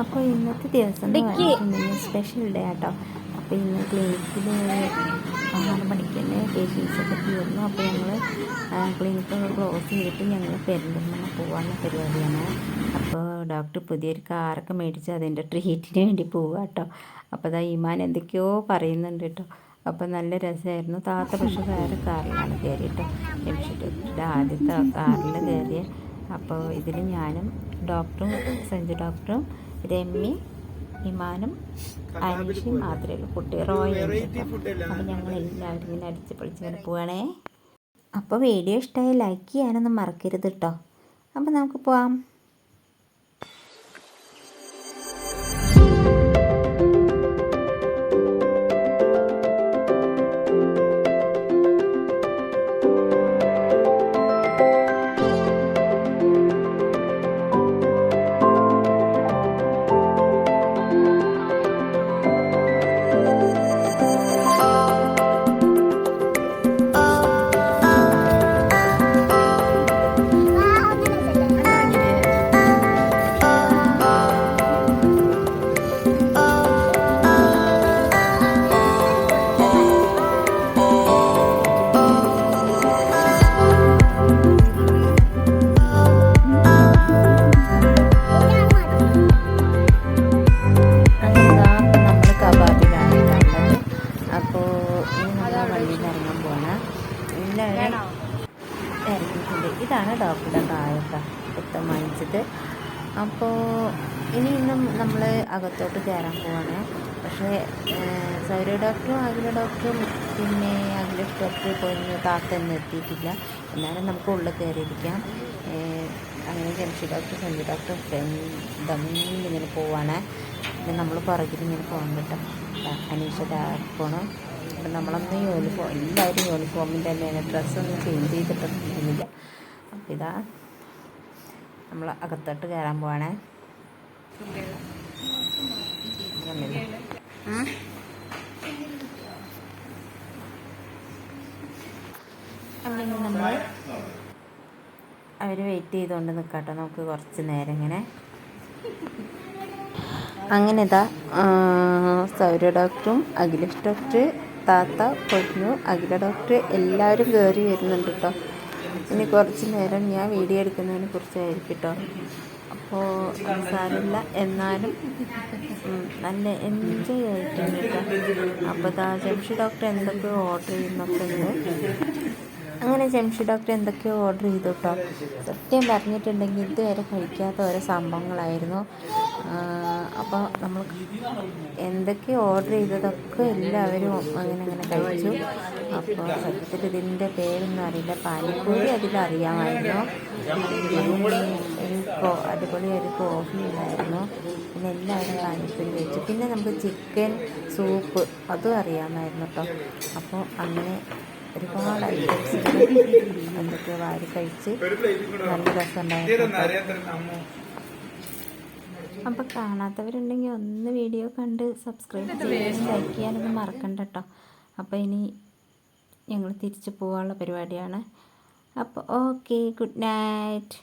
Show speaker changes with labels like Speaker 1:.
Speaker 1: അപ്പോൾ ഇന്നത്തെ ദിവസം എന്ന് സ്പെഷ്യൽ ഡേ ആട്ടോ. അപ്പോൾ ഇന്ന് ക്ലിനിക്കിൽ ആറ് മണിക്ക് തന്നെ പേഷ്യൻസൊക്കെ തീർന്നു. അപ്പോൾ ഞങ്ങൾ ക്ലിനിക്കൊക്കെ ക്ലോസ് ചെയ്തിട്ട് ഞങ്ങൾ പെരുന്തൽമണ്ണ പോകാനുള്ള പരിപാടിയാണ്. അപ്പോൾ ഡോക്ടർ പുതിയൊരു കാറൊക്കെ മേടിച്ച് അതിന്റെ ട്രീറ്റിന് വേണ്ടി പോവുക കേട്ടോ അപ്പോൾ അതാ ഈമാൻ എന്തൊക്കെയോ പറയുന്നുണ്ട് കേട്ടോ അപ്പോൾ നല്ല രസമായിരുന്നു. താത്ത പക്ഷേ വേറെ കാറിലാണ് കയറിയിട്ട് ജംഷിന്റെ ആദ്യത്തെ കാറിൽ കയറിയ. അപ്പോൾ ഇതിൽ ഞാനും ഡോക്ടറും സഞ്ജു ഡോക്ടറും രമ്യ ഇമാനും അനീഷയും മാത്രമേ ഉള്ളൂ കുട്ടി റോയൽ അപ്പം ഞങ്ങൾ എല്ലാവരും ഇങ്ങനെ അടിച്ച് പൊളിച്ച് ഇങ്ങനെ പോവാണേ. അപ്പോൾ വീഡിയോ ഇഷ്ടമായി ലൈക്ക് ചെയ്യാനൊന്നും മറക്കരുത് കേട്ടോ അപ്പോൾ നമുക്ക് പോവാം. ഇറങ്ങിയിട്ടുണ്ട് ഇതാണ് ഡോക്ടറുടെ കായൊക്കെ കുത്തം വാങ്ങിച്ചത് അപ്പോൾ ഇനി ഇന്നും നമ്മൾ അകത്തോട്ട് കയറാൻ പോവാണ്. പക്ഷേ സൗര ഡോക്ടറും അഖില ഡോക്ടറും പിന്നെ അഖിലേഷ് ഡോക്ടർ പോയി താത്തൊന്നും എത്തിയിട്ടില്ല. എന്നാലും നമുക്ക് ഉള്ളിൽ കയറിയിരിക്കാം അങ്ങനെ Jamshi doctor Sanju doctor friend ഇങ്ങനെ പോവാണ്. പിന്നെ നമ്മൾ പുറകിൽ ഇങ്ങനെ പോകാൻ പറ്റും. അനീഷ പോകണം അപ്പം നമ്മളൊന്നും യൂണിഫോം എല്ലാവരും യൂണിഫോമിൽ തന്നെയാണ്. ഡ്രസ്സൊന്നും ചേഞ്ച് ചെയ്തിട്ടൊന്നുമില്ല. അപ്പം ഇതാ നമ്മൾ അകത്തോട്ട് കയറാൻ പോവാണേ. നമ്മൾ അവർ വെയിറ്റ് ചെയ്തുകൊണ്ട് നിൽക്കട്ടെ നമുക്ക് കുറച്ച് നേരം ഇങ്ങനെ. അങ്ങനെ ഇതാ സൗര ഡോക്ടറും അഖിലേഷ് ഡോക്ടർ താത്ത കൊഞ്ഞു അഖില ഡോക്ടർ എല്ലാവരും കയറി വരുന്നുണ്ട് കേട്ടോ ഇനി കുറച്ച് നേരം ഞാൻ വീഡിയോ എടുക്കുന്നതിനെ കുറിച്ചായിരിക്കും കേട്ടോ അപ്പോൾ സാരമില്ല എന്നാലും നല്ല എൻജോയ് ആയിട്ടുണ്ട് കേട്ടോ അപ്പോൾ താ ജംഷി ഡോക്ടർ എന്തൊക്കെ ഓർഡർ ചെയ്യുന്നൊക്കെ ഉണ്ട്. അങ്ങനെ ജംഷി ഡോക്ടർ എന്തൊക്കെയോ ഓർഡർ ചെയ്തു കേട്ടോ സത്യം പറഞ്ഞിട്ടുണ്ടെങ്കിൽ ഇതുവരെ കഴിക്കാത്ത ഓരോ സംഭവങ്ങളായിരുന്നു. അപ്പോൾ നമ്മൾ എന്തൊക്കെ ഓർഡർ ചെയ്തതൊക്കെ എല്ലാവരും അങ്ങനെ അങ്ങനെ കഴിച്ചു. അപ്പോൾ സത്യത്തിൽ ഇതിന്റെ പേരൊന്നും അറിയില്ല. പാനിപ്പൂരി അതിലറിയാമായിരുന്നു. അടിപൊളി ഒരു കോഫി ഉണ്ടായിരുന്നു. പിന്നെ എല്ലാവരും പാനിപ്പൂരി കഴിച്ചു. പിന്നെ നമുക്ക് ചിക്കൻ സൂപ്പ് അതും അറിയാമായിരുന്നു കേട്ടോ. അപ്പോൾ അങ്ങനെ ഒരുപാട് ഐറ്റംസ് എന്തൊക്കെ വാരി കഴിച്ച് നല്ല രസമുണ്ടായിരുന്നു. അപ്പോൾ കാണാത്തവരുണ്ടെങ്കിൽ ഒന്ന് വീഡിയോ കണ്ട് സബ്സ്ക്രൈബ് ചെയ്യാനും ലൈക്ക് ചെയ്യാനൊന്നും മറക്കണ്ട കേട്ടോ അപ്പോൾ ഇനി ഞങ്ങൾ തിരിച്ചു പോകാനുള്ള പരിപാടിയാണ്. അപ്പോൾ ഓക്കെ ഗുഡ് നൈറ്റ്